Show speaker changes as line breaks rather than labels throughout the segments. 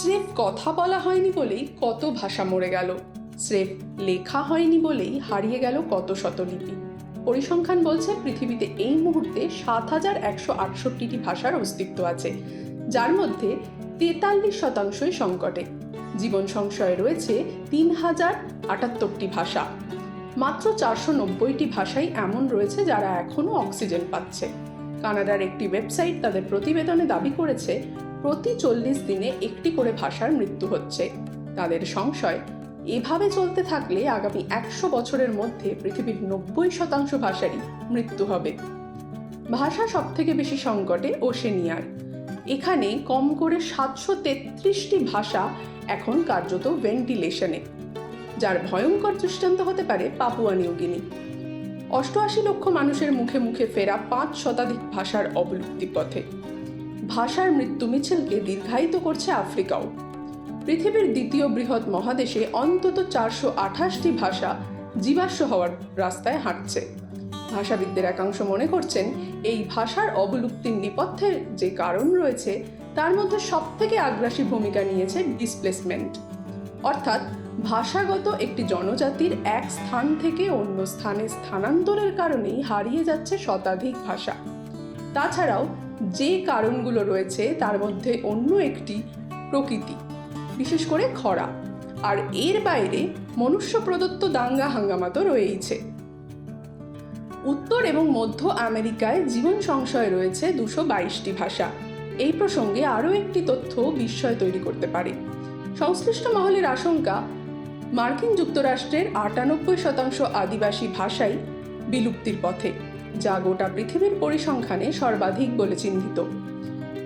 স্রেফ কথা বলা হয়নি বলেই কত ভাষা মরে গেল। স্রেফ লেখা হয়নি বলেই হারিয়ে গেল কত শতলিপি পরিসংখ্যান বলছে পৃথিবীতে এই মুহূর্তে সাত হাজার একশো আটষট্টিটি ভাষার অস্তিত্ব আছে, যার মধ্যে তেতাল্লিশ শতাংশই সংকটে। জীবন সংশয়ে রয়েছে তিন হাজার আটাত্তরটি ভাষা। মাত্র চারশো নব্বইটি ভাষাই এমন রয়েছে যারা এখনও অক্সিজেন পাচ্ছে। কানাডার একটি ওয়েবসাইট তাদের প্রতিবেদনে দাবি করেছে প্রতি চল্লিশ দিনে একটি করে ভাষার মৃত্যু হচ্ছে। তাদের সংশয়, এভাবে চলতে থাকলে আগামী একশো বছরের মধ্যে পৃথিবীর নব্বই শতাংশ ভাষারই মৃত্যু হবে। ভাষা সব থেকে বেশি সংকটে ওশেনিয়ার। এখানে কম করে সাতশো তেত্রিশটি ভাষা এখন কার্যত ভেন্টিলেশনে, যার ভয়ঙ্কর দৃষ্টান্ত হতে পারে পাপুয়া নিউগিনি অষ্টআশি লক্ষ মানুষের মুখে মুখে ফেরা পাঁচ শতাধিক ভাষার অবলুপ্তি পথে। ভাষার মৃত্যু মিছিলকে দীর্ঘায়িত করছে আফ্রিকাও। পৃথিবীর দ্বিতীয় বৃহৎ মহাদেশে অন্তত চারশো আঠাশটি ভাষা জীবাশ্ম হওয়ার রাস্তায় হাঁটছে। ভাষাবিদদের একাংশ মনে করছেন, এই ভাষার অবলুপ্তির নেপথ্যে যে কারণ রয়েছে, তার মধ্যে সবথেকে আগ্রাসী ভূমিকা নিয়েছে ডিসপ্লেসমেন্ট। অর্থাৎ, ভাষাগত একটি জনজাতির এক স্থান থেকে অন্য স্থানে স্থানান্তরের কারণেই হারিয়ে যাচ্ছে শতাধিক ভাষা। তাছাড়াও যে কারণগুলো রয়েছে তার মধ্যে অন্য একটি প্রকৃতি, বিশেষ করে খরা। আর এর বাইরে মনুষ্য প্রদত্ত দাঙ্গা হাঙ্গামা তো রয়েইছে। উত্তর এবং মধ্য আমেরিকায় জীবন সংশয় রয়েছে দুশো বাইশটি ভাষা। এই প্রসঙ্গে আরও একটি তথ্য বিস্ময় তৈরি করতে পারে। সংশ্লিষ্ট মহলের আশঙ্কা, মার্কিন যুক্তরাষ্ট্রের আটানব্বই শতাংশ আদিবাসী ভাষাই বিলুপ্তির পথে। যা গোটা পৃথিবীর পরিসংখ্যানে সর্বাধিক বলে চিহ্নিত।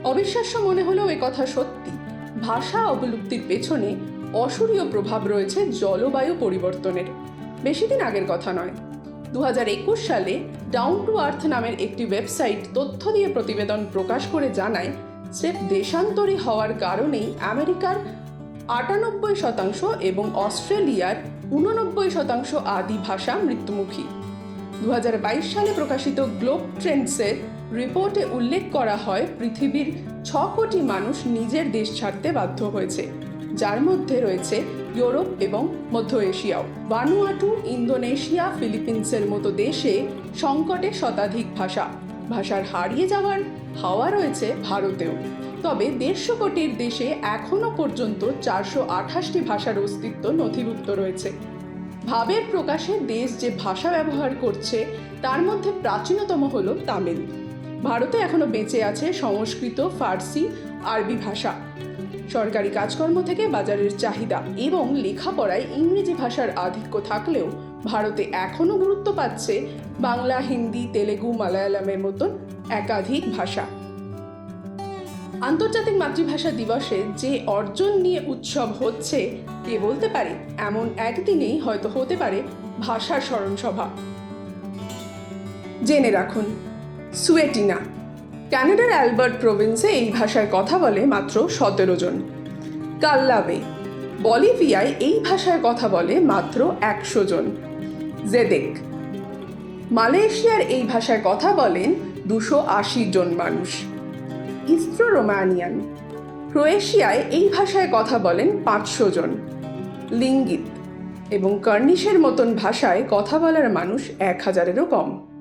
অবিশ্বাস্য মনে হলেও কথা সত্যি। ভাষা অবলুপ্তির পেছনে অসুরীয় প্রভাব রয়েছে জলবায়ু পরিবর্তনের। বেশি দিন আগের কথা নয়। দু সালে ডাউন টু আর্থ নামের একটি ওয়েবসাইট তথ্য দিয়ে প্রতিবেদন প্রকাশ করে জানায় স্রেফ দেশান্তরী হওয়ার কারণেই আমেরিকার আটানব্বই শতাংশ এবং অস্ট্রেলিয়ার উননব্বই শতাংশ আদি ভাষা মৃত্যুমুখী। দু হাজার বাইশ সালে প্রকাশিত গ্লোব ট্রেন্ডসের রিপোর্টে উল্লেখ করা হয়, পৃথিবীর ছ কোটি মানুষ নিজের দেশ ছাড়তে বাধ্য হয়েছে। যার মধ্যে রয়েছে ইউরোপ এবং মধ্য এশিয়াও। বানুয়াটু, ইন্দোনেশিয়া, ফিলিপিন্সের মতো দেশে সংকটে শতাধিক ভাষা। ভাষার হারিয়ে যাওয়ার হাওয়া রয়েছে ভারতেও। তবে দেড়শো কোটির দেশে এখনও পর্যন্ত চারশো আঠাশটি ভাষার অস্তিত্ব নথিভুক্ত রয়েছে। ভাবের প্রকাশে দেশ যে ভাষা ব্যবহার করছে, তার মধ্যে প্রাচীনতম হল তামিল। ভারতে এখনও বেঁচে আছে সংস্কৃত, ফার্সি, আরবি ভাষা। সরকারি কাজকর্ম থেকে বাজারের চাহিদা এবং লেখাপড়ায় ইংরেজি ভাষার আধিক্য থাকলেও ভারতে এখনও গুরুত্ব পাচ্ছে বাংলা, হিন্দি, তেলেগু, মালায়ালামের মতন একাধিক ভাষা। আন্তর্জাতিক মাতৃভাষা দিবসে যে অর্জন নিয়ে উৎসব হচ্ছে, কে বলতে পারে? এমন একদিনেই হয়তো হতে পারে ভাষার স্মরণসভা। জেনে রাখুন, সুয়েটিনা ক্যানাডার অ্যালবার্ট প্রভিন্সে এই ভাষায় কথা বলে মাত্র সতেরো জন। কাল্লাবে, বলিভিয়ায় এই ভাষায় কথা বলে মাত্র একশো জন। জেদেক, মালয়েশিয়ার এই ভাষায় কথা বলেন দুশো আশি জন মানুষ। ইস্ট্রো রোমানিয়ান ক্রোয়েশিয়ায় এই ভাষায় কথা বলেন পাঁচশো জন। লিঙ্গিত এবং কার্নিশের মতন ভাষায় কথা বলার মানুষ এক হাজারেরও কম।